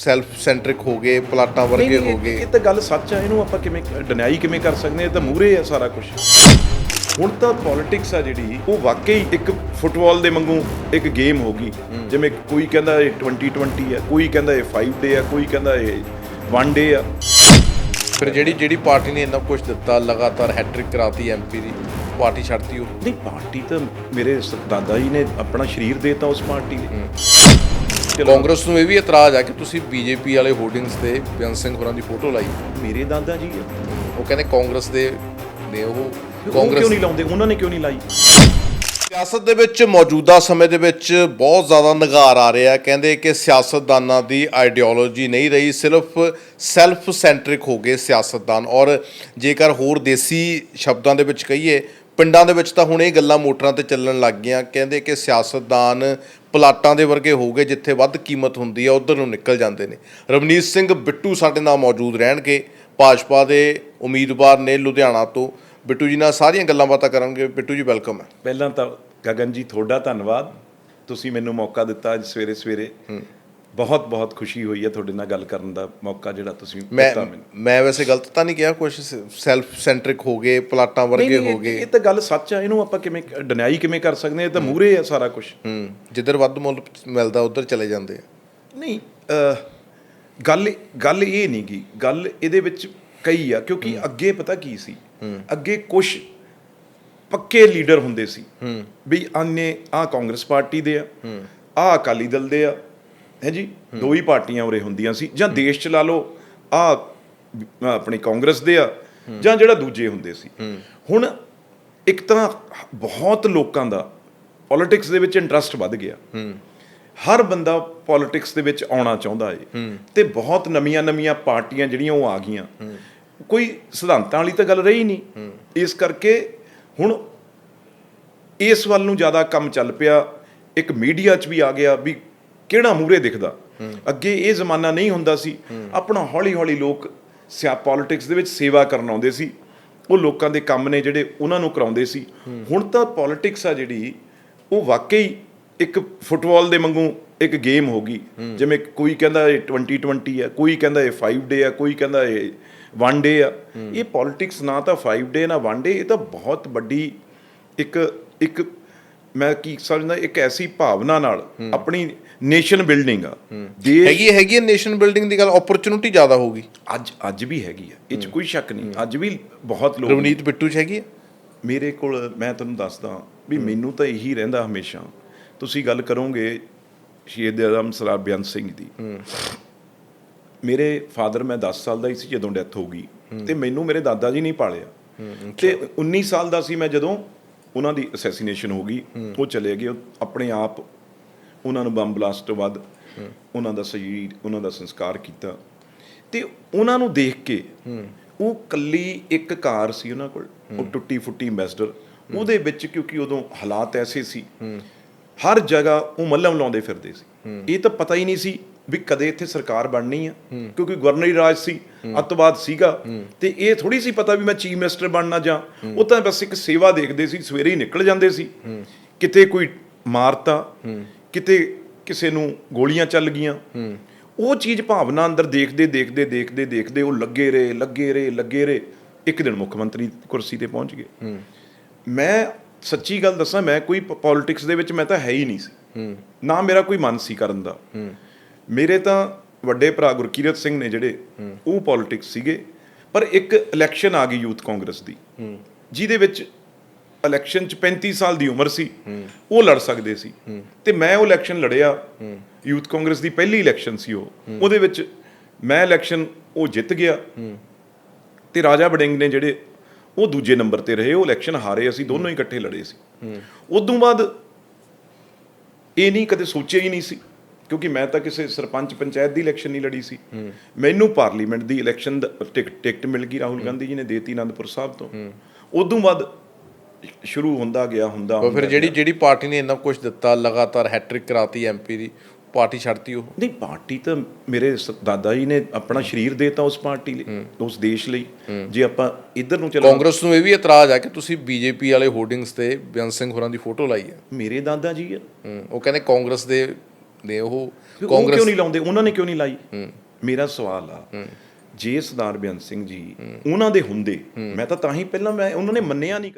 Self centric ਹੋ ਗਏ ਪਲਾਟਾਂ ਵਰਗੇ ਹੋ ਗਏ। ਇਹ ਤਾਂ ਗੱਲ ਸੱਚ ਆ ਇਹਨੂੰ ਆਪਾਂ ਕਿਵੇਂ ਡਿਨਾਈ ਕਿਵੇਂ ਕਰ ਸਕਦੇ ਹਾਂ ਇਹ ਤਾਂ ਮੂਰੇ ਆ ਸਾਰਾ ਕੁਝ ਹੁਣ ਤਾਂ ਪੋਲਿਟਿਕਸ ਆ ਜਿਹੜੀ ਉਹ ਵਾਕਈ ਇੱਕ ਫੁੱਟਬਾਲ ਦੇ ਵਾਂਗੂ ਇੱਕ ਗੇਮ ਹੋ ਗਈ। ਜਿਵੇਂ ਕੋਈ ਕਹਿੰਦਾ ਇਹ 2020 ਆ ਕੋਈ ਕਹਿੰਦਾ ਇਹ 5 ਡੇ ਆ ਕੋਈ ਕਹਿੰਦਾ ਇਹ 1 ਡੇ ਆ। ਫਿਰ ਜਿਹੜੀ ਜਿਹੜੀ ਪਾਰਟੀ ਨੇ ਇੰਨਾ ਕੁਝ ਦਿੱਤਾ ਲਗਾਤਾਰ ਹੈਟ੍ਰਿਕ ਕਰਾਤੀ ਐਮਪੀ ਦੀ ਪਾਰਟੀ ਛੱਡਤੀ ਉਹ? ਨਹੀਂ ਪਾਰਟੀ ਤਾਂ ਮੇਰੇ ਦਾਦਾ ਜੀ ਨੇ ਆਪਣਾ ਸਰੀਰ ਦੇਤਾ ਉਸ ਪਾਰਟੀ ਚਲੋ, ਕਾਂਗਰਸ ਨੂੰ ਇਹ ਵੀ ਇਤਰਾਜ਼ ਆ ਕਿ ਤੁਸੀਂ ਬੀਜੇਪੀ ਵਾਲੇ ਹੋਰਡਿੰਗਸ ਤੇ ਬੇਅੰਤ ਸਿੰਘ ਹੋਰਾਂ ਦੀ ਫੋਟੋ ਲਾਈ। ਮੇਰੇ ਦਾਦਾ ਜੀ ਆ। ਉਹ ਕਹਿੰਦੇ ਕਾਂਗਰਸ ਦੇ ਨੇ ਉਹ। ਉਹ ਕਾਂਗਰਸ ਕਿਉਂ ਨਹੀਂ ਲਾਉਂਦੇ? ਉਹਨਾਂ ਨੇ ਕਿਉਂ ਨਹੀਂ ਲਾਈ? ਸਿਆਸਤ ਦੇ ਵਿੱਚ ਮੌਜੂਦਾ ਸਮੇਂ ਦੇ ਵਿੱਚ ਬਹੁਤ ਜ਼ਿਆਦਾ ਨਿਗਾਰ ਆ ਰਿਹਾ ਕਹਿੰਦੇ ਕਿ ਸਿਆਸਤਦਾਨਾਂ ਦੀ ਆਈਡੀਓਲੋਜੀ ਨਹੀਂ ਰਹੀ ਸਿਰਫ ਸੈਲਫ ਸੈਂਟਰਿਕ ਹੋ ਗਏ ਸਿਆਸਤਦਾਨ। ਔਰ ਜੇਕਰ ਹੋਰ ਦੇਸੀ ਸ਼ਬਦਾਂ ਦੇ ਵਿੱਚ ਕਹੀਏ ਪਿੰਡਾਂ ਦੇ ਵਿੱਚ ਤਾਂ ਹੁਣ ਇਹ ਗੱਲਾਂ ਮੋਟਰਾਂ ਤੇ ਚੱਲਣ ਲੱਗ ਗਈਆਂ। ਕਹਿੰਦੇ ਕਿ ਸਿਆਸਤਦਾਨ ਪਲਾਟਾਂ ਦੇ ਵਰਗੇ ਹੋ ਗਏ ਜਿੱਥੇ ਵੱਧ ਕੀਮਤ ਹੁੰਦੀ ਹੈ ਉਧਰ ਨੂੰ ਨਿਕਲ ਜਾਂਦੇ ਨੇ। ਰਵਨੀਤ ਸਿੰਘ ਬਿੱਟੂ ਸਾਡੇ ਨਾਲ ਮੌਜੂਦ ਰਹਿਣਗੇ। ਭਾਜਪਾ ਦੇ ਉਮੀਦਵਾਰ ਨੇ ਲੁਧਿਆਣਾ ਤੋਂ। ਬਿੱਟੂ ਜੀ ਨਾਲ ਸਾਰੀਆਂ ਗੱਲਾਂ ਬਾਤਾਂ ਕਰਾਂਗੇ। ਬਿੱਟੂ ਜੀ ਵੈਲਕਮ ਹੈ। ਪਹਿਲਾਂ ਤਾਂ ਗਗਨ ਜੀ ਤੁਹਾਡਾ ਧੰਨਵਾਦ। ਤੁਸੀਂ ਮੈਨੂੰ ਮੌਕਾ ਦਿੱਤਾ ਅੱਜ ਸਵੇਰੇ ਸਵੇਰੇ ਬਹੁਤ ਬਹੁਤ ਖੁਸ਼ੀ ਹੋਈ ਹੈ ਤੁਹਾਡੇ ਨਾਲ ਗੱਲ ਕਰਨ ਦਾ ਮੌਕਾ ਜਿਹੜਾ ਤੁਸੀਂ ਮੈਂ ਦਿੱਤਾ ਮੈਨੂੰ। ਮੈਂ ਵੈਸੇ ਗਲਤ ਤਾਂ ਨਹੀਂ ਕਿਹਾ ਕੁਝ ਸੈਲਫ ਸੈਂਟਰਿਕ ਹੋ ਗਏ ਪਲਾਟਾਂ ਵਰਗੇ ਹੋ ਗਏ। ਇਹ ਤਾਂ ਗੱਲ ਸੱਚ ਆ ਇਹਨੂੰ ਆਪਾਂ ਕਿਵੇਂ ਡਿਨਾਈ ਕਿਵੇਂ ਕਰ ਸਕਦੇ ਹਾਂ ਇਹ ਤਾਂ ਮੂਰੇ ਆ ਸਾਰਾ ਕੁਝ ਹੂੰ ਜਿੱਧਰ ਵੱਧ ਮੁੱਲ ਮਿਲਦਾ ਉਧਰ ਚਲੇ ਜਾਂਦੇ ਆ। ਨਹੀਂ ਗੱਲ ਗੱਲ ਇਹ ਨਹੀਂ ਗੀ ਗੱਲ ਇਹਦੇ ਵਿੱਚ ਕਈ ਆ ਕਿਉਂਕਿ ਅੱਗੇ ਪਤਾ ਕੀ ਸੀ? ਅੱਗੇ ਕੁਝ ਪੱਕੇ ਲੀਡਰ ਹੁੰਦੇ ਸੀ। ਵੀ ਆਨੇ ਆ ਕਾਂਗਰਸ ਪਾਰਟੀ ਦੇ ਆ ਆ ਅਕਾਲੀ ਦਲ ਦੇ ਆ ਹੈ ਜੀ? ਦੋ ਹੀ ਪਾਰਟੀਆਂ ਉਰੇ ਹੁੰਦੀਆਂ ਸੀ। ਜਾਂ ਦੇਸ਼ ਚ ਲਾ ਲਓ ਆ ਆਪਣੀ ਕਾਂਗਰਸ ਦੇ ਆ ਜਾਂ ਜਿਹੜਾ ਦੂਜੇ ਹੁੰਦੇ ਸੀ। ਹੁਣ ਇੱਕ ਤਾਂ ਬਹੁਤ ਲੋਕਾਂ ਦਾ ਪੋਲਿਟਿਕਸ ਦੇ ਵਿੱਚ ਇੰਟਰਸਟ ਵੱਧ ਗਿਆ। ਹਰ ਬੰਦਾ ਪੋਲਿਟਿਕਸ ਦੇ ਵਿੱਚ ਆਉਣਾ ਚਾਹੁੰਦਾ ਏ। ਤੇ ਬਹੁਤ ਨਵੀਆਂ ਨਵੀਆਂ ਪਾਰਟੀਆਂ ਜਿਹੜੀਆਂ ਉਹ ਆ ਗਈਆਂ। ਕੋਈ ਸਿਧਾਂਤਾਂ ਵਾਲੀ ਤਾਂ ਗੱਲ ਰਹੀ ਨਹੀਂ। ਇਸ ਕਰਕੇ ਹੁਣ ਇਸ ਵੱਲ ਨੂੰ ਜ਼ਿਆਦਾ ਕੰਮ ਚੱਲ ਪਿਆ। ਇੱਕ ਮੀਡੀਆ 'ਚ ਵੀ ਆ ਗਿਆ ਵੀ ਕਿਹੜਾ ਮੂਰੇ ਦਿਖਦਾ? ਅੱਗੇ ਇਹ ਜ਼ਮਾਨਾ ਨਹੀਂ ਹੁੰਦਾ ਸੀ। ਆਪਣਾ ਹੌਲੀ ਹੌਲੀ ਲੋਕ ਸਿਆ ਪੋਲਿਟਿਕਸ ਦੇ ਵਿੱਚ ਸੇਵਾ ਕਰਨ ਆਉਂਦੇ ਸੀ। ਉਹ ਲੋਕਾਂ ਦੇ ਕੰਮ ਨੇ ਜਿਹੜੇ ਉਹਨਾਂ ਨੂੰ ਕਰਾਉਂਦੇ ਸੀ। ਹੁਣ ਤਾਂ ਪੋਲਿਟਿਕਸ ਆ ਜਿਹੜੀ ਉਹ ਵਾਕਈ ਇੱਕ ਫੁੱਟਬਾਲ ਦੇ ਵਾਂਗੂ ਇੱਕ ਗੇਮ ਹੋ ਗਈ। ਜਿਵੇਂ ਕੋਈ ਕਹਿੰਦਾ ਇਹ 2020 ਹੈ ਕੋਈ ਕਹਿੰਦਾ ਇਹ 5 ਡੇ ਹੈ ਕੋਈ ਕਹਿੰਦਾ ਇਹ 1 ਡੇ ਆ। ਇਹ ਪੋਲਿਟਿਕਸ ਨਾ ਤਾਂ 5 ਡੇ ਨਾ 1 ਡੇ ਇਹ ਤਾਂ ਬਹੁਤ ਵੱਡੀ ਇੱਕ ਇੱਕ ਮੈਂ ਕੀ ਸਮਝਦਾ ਇੱਕ ਐਸੀ ਭਾਵਨਾ ਨਾਲ ਆਪਣੀ ਨੇਸ਼ਨ ਬਿਲਡਿੰਗ ਆ। ਦੇਸ਼ ਹੈਗੀ ਹੈਗੀ ਨੇਸ਼ਨ ਬਿਲਡਿੰਗ ਦੀ ਗੱਲ ਓਪਰਚੁਨਿਟੀ ਜ਼ਿਆਦਾ ਹੋਊਗੀ। ਅੱਜ ਅੱਜ ਵੀ ਹੈਗੀ ਆ। ਇਹ ਚ ਕੋਈ ਸ਼ੱਕ ਨਹੀਂ। ਅੱਜ ਵੀ ਬਹੁਤ ਲੋਕ ਰਵਨੀਤ ਬਿੱਟੂ ਚ ਹੈਗੀ ਹੈ ਮੇਰੇ ਕੋਲ ਮੈਂ ਤੁਹਾਨੂੰ ਦੱਸਦਾ ਵੀ ਮੈਨੂੰ ਤਾਂ ਇਹੀ ਰਹਿੰਦਾ ਹਮੇਸ਼ਾ। ਤੁਸੀਂ ਗੱਲ ਕਰੋਗੇ ਸ਼ਹੀਦ ਆਜ਼ਮ ਸਰਦਾਰ ਬੇਅੰਤ ਸਿੰਘ ਦੀ। ਮੇਰੇ ਫਾਦਰ ਮੈਂ 10 ਸਾਲ ਦਾ ਹੀ ਸੀ ਜਦੋਂ ਡੈਥ ਹੋ ਗਈ। ਤੇ ਮੈਨੂੰ ਮੇਰੇ ਦਾਦਾ ਜੀ ਨਹੀਂ ਪਾਲਿਆ। ਤੇ 19 ਸਾਲ ਦਾ ਸੀ ਮੈਂ ਜਦੋਂ ਉਹਨਾਂ ਦੀ ਅਸੈਸੀਨੇਸ਼ਨ ਹੋ ਗਈ। ਉਹ ਚਲੇ ਗਏ। ਆਪਣੇ ਆਪ ਉਹਨਾਂ ਨੂੰ ਬੰਬ ਬਲਾਸਟ ਤੋਂ ਬਾਅਦ ਉਹਨਾਂ ਦਾ ਸਰੀਰ ਉਹਨਾਂ ਦਾ ਸੰਸਕਾਰ ਕੀਤਾ। ਤੇ ਉਹਨਾਂ ਨੂੰ ਦੇਖ ਕੇ ਉਹ ਕੱਲੀ ਇੱਕ ਕਾਰ ਸੀ ਉਹਨਾਂ ਕੋਲ, ਉਹ ਟੁੱਟੀ ਫੁੱਟੀ ਐਮਬੈਸਡਰ ਉਹਦੇ ਵਿੱਚ ਕਿਉਂਕਿ ਉਦੋਂ ਹਾਲਾਤ ਐਸੇ ਸੀ, ਹਰ ਜਗ੍ਹਾ ਉਹ ਮੱਲਮ ਲਾਉਂਦੇ ਫਿਰਦੇ ਸੀ। ਇਹ ਤਾਂ ਪਤਾ ਹੀ ਨਹੀਂ ਸੀ ਵੀ ਕਦੇ ਇੱਥੇ ਸਰਕਾਰ ਬਣਨੀ ਆ, ਕਿਉਂਕਿ ਗਵਰਨਰੀ ਰਾਜ ਸੀ, ਅੱਤਵਾਦ ਸੀਗਾ। ਤੇ ਇਹ ਥੋੜੀ ਸੀ ਪਤਾ ਵੀ ਮੈਂ ਚੀਫ ਮਿਨਿਸਟਰ ਬਣਨਾ ਜਾਂ, ਉਹ ਤਾਂ ਬਸ ਇੱਕ ਸੇਵਾ ਦੇਖਦੇ ਸੀ, ਸਵੇਰੇ ਹੀ ਨਿਕਲ ਜਾਂਦੇ ਸੀ। ਕਿਤੇ ਕੋਈ ਮਾਰਤਾ ਕਿਤੇ ਕਿਸੇ ਨੂੰ ਗੋਲੀਆਂ ਚੱਲ ਗਈਆਂ। ਉਹ ਚੀਜ਼ ਭਾਵਨਾ ਅੰਦਰ ਦੇਖਦੇ ਦੇਖਦੇ ਦੇਖਦੇ ਦੇਖਦੇ ਉਹ ਲੱਗੇ ਰਹੇ ਲੱਗੇ ਰਹੇ ਲੱਗੇ ਰਹੇ। ਇੱਕ ਦਿਨ ਮੁੱਖ ਮੰਤਰੀ ਕੁਰਸੀ ਤੇ ਪਹੁੰਚ ਗਏ। ਮੈਂ ਸੱਚੀ ਗੱਲ ਦੱਸਾਂ ਮੈਂ ਕੋਈ ਪੋਲਿਟਿਕਸ ਦੇ ਵਿੱਚ ਮੈਂ ਤਾਂ ਹੈ ਹੀ ਨਹੀਂ ਸੀ। ਨਾ ਮੇਰਾ ਕੋਈ ਮਨ ਸੀ ਕਰਨ ਦਾ। ਮੇਰੇ ਤਾਂ ਵੱਡੇ ਭਰਾ ਗੁਰਕੀਰਤ ਸਿੰਘ ਨੇ ਜਿਹੜੇ ਉਹ ਪੋਲਿਟਿਕਸ ਸੀਗੇ ਪਰ ਇੱਕ ਇਲੈਕਸ਼ਨ ਆ ਗਈ ਯੂਥ ਕਾਂਗਰਸ ਦੀ। ਜਿਹਦੇ ਵਿੱਚ ਇਲੈਕਸ਼ਨ ਚ 35 ਸਾਲ ਦੀ ਉਮਰ ਸੀ। ਉਹ ਲੜ ਸਕਦੇ ਸੀ। ਤੇ ਮੈਂ ਉਹ ਇਲੈਕਸ਼ਨ ਲੜਿਆ। ਯੂਥ ਕਾਂਗਰਸ ਦੀ ਪਹਿਲੀ ਇਲੈਕਸ਼ਨ ਸੀ ਉਹ। ਉਹਦੇ ਵਿੱਚ ਮੈਂ ਇਲੈਕਸ਼ਨ ਉਹ ਜਿੱਤ ਗਿਆ। ਤੇ ਰਾਜਾ ਵੜਿੰਗ ਨੇ ਜਿਹੜੇ ਉਹ ਦੂਜੇ ਨੰਬਰ ਤੇ ਰਹੇ ਉਹ ਇਲੈਕਸ਼ਨ ਹਾਰੇ। ਅਸੀਂ ਦੋਨੋਂ ਹੀ ਇਕੱਠੇ ਲੜੇ ਸੀ। ਉਦੋਂ ਬਾਅਦ ਇਹ ਨਹੀਂ ਕਦੇ ਸੋਚਿਆ ਹੀ ਨਹੀਂ ਸੀ ਕਿਉਂਕਿ ਮੈਂ ਤਾਂ ਕਿਸੇ ਸਰਪੰਚ ਪੰਚਾਇਤ ਦੀ ਇਲੈਕਸ਼ਨ ਨਹੀਂ ਲੜੀ ਸੀ। ਮੈਨੂੰ ਪਾਰਲੀਮੈਂਟ ਦੀ ਇਲੈਕਸ਼ਨ ਦਾ ਟਿਕ- ਟਿਕਟ ਮਿਲ ਗਈ ਰਾਹੁਲ ਗਾਂਧੀ ਜੀ ਨੇ ਦੇਤੀ ਆਨੰਦਪੁਰ ਸਾਹਿਬ ਤੋਂ। ਉਦੋਂ ਬਾਅਦ ਸ਼ੁਰੂ ਹੁੰਦਾ ਗਿਆ ਹੁੰਦਾ ਉਹ ਫਿਰ ਜਿਹੜੀ ਜਿਹੜੀ ਪਾਰਟੀ ਨੇ ਇੰਨਾ ਕੁਝ ਦਿੱਤਾ ਲਗਾਤਾਰ ਹੈਟ੍ਰਿਕ ਕਰਾਤੀ ਐਮਪੀ ਦੀ ਪਾਰਟੀ ਛੱਡਤੀ ਉਹ? ਨਹੀਂ ਪਾਰਟੀ ਤਾਂ ਮੇਰੇ ਦਾਦਾ ਜੀ ਨੇ ਆਪਣਾ ਸਰੀਰ ਦੇਤਾ ਉਸ ਪਾਰਟੀ ਲਈ ਉਸ ਦੇਸ਼ ਲਈ। ਜੇ ਆਪਾਂ ਇੱਧਰ ਨੂੰ ਚਲਾ ਕਾਂਗਰਸ ਨੂੰ ਇਹ ਵੀ ਇਤਰਾਜ਼ ਆ ਕਿ ਤੁਸੀਂ ਬੀਜੇਪੀ ਵਾਲੇ ਹੋਰਡਿੰਗਸ ਤੇ ਬੇਅੰਤ ਸਿੰਘ ਹੋਰਾਂ ਦੀ ਫੋਟੋ ਲਾਈ ਹੈ। ਮੇਰੇ ਦਾਦਾ ਜੀ ਆ। ਉਹ ਕਹਿੰਦੇ ਕਾਂਗਰਸ ਦੇ ਨੇ ਉਹ ਉਹ ਕਿਉਂ ਕਾਂਗਰਸ ਨਹੀਂ ਲਾਉਂਦੇ? ਉਹਨਾਂ ਨੇ ਕਿਉਂ ਨਹੀਂ ਲਾਈ? ਮੇਰਾ ਸਵਾਲ ਆ ਜੇ ਸਰਦਾਰ ਬੇਅੰਤ ਸਿੰਘ ਜੀ ਉਹਨਾਂ ਦੇ ਹੁੰਦੇ ਮੈਂ ਤਾਂ ਤਾਂ ਹੀ ਪਹਿਲਾਂ ਮੈਂ ਉਹਨਾਂ ਨੇ ਮੰਨਿਆ ਨਹੀਂ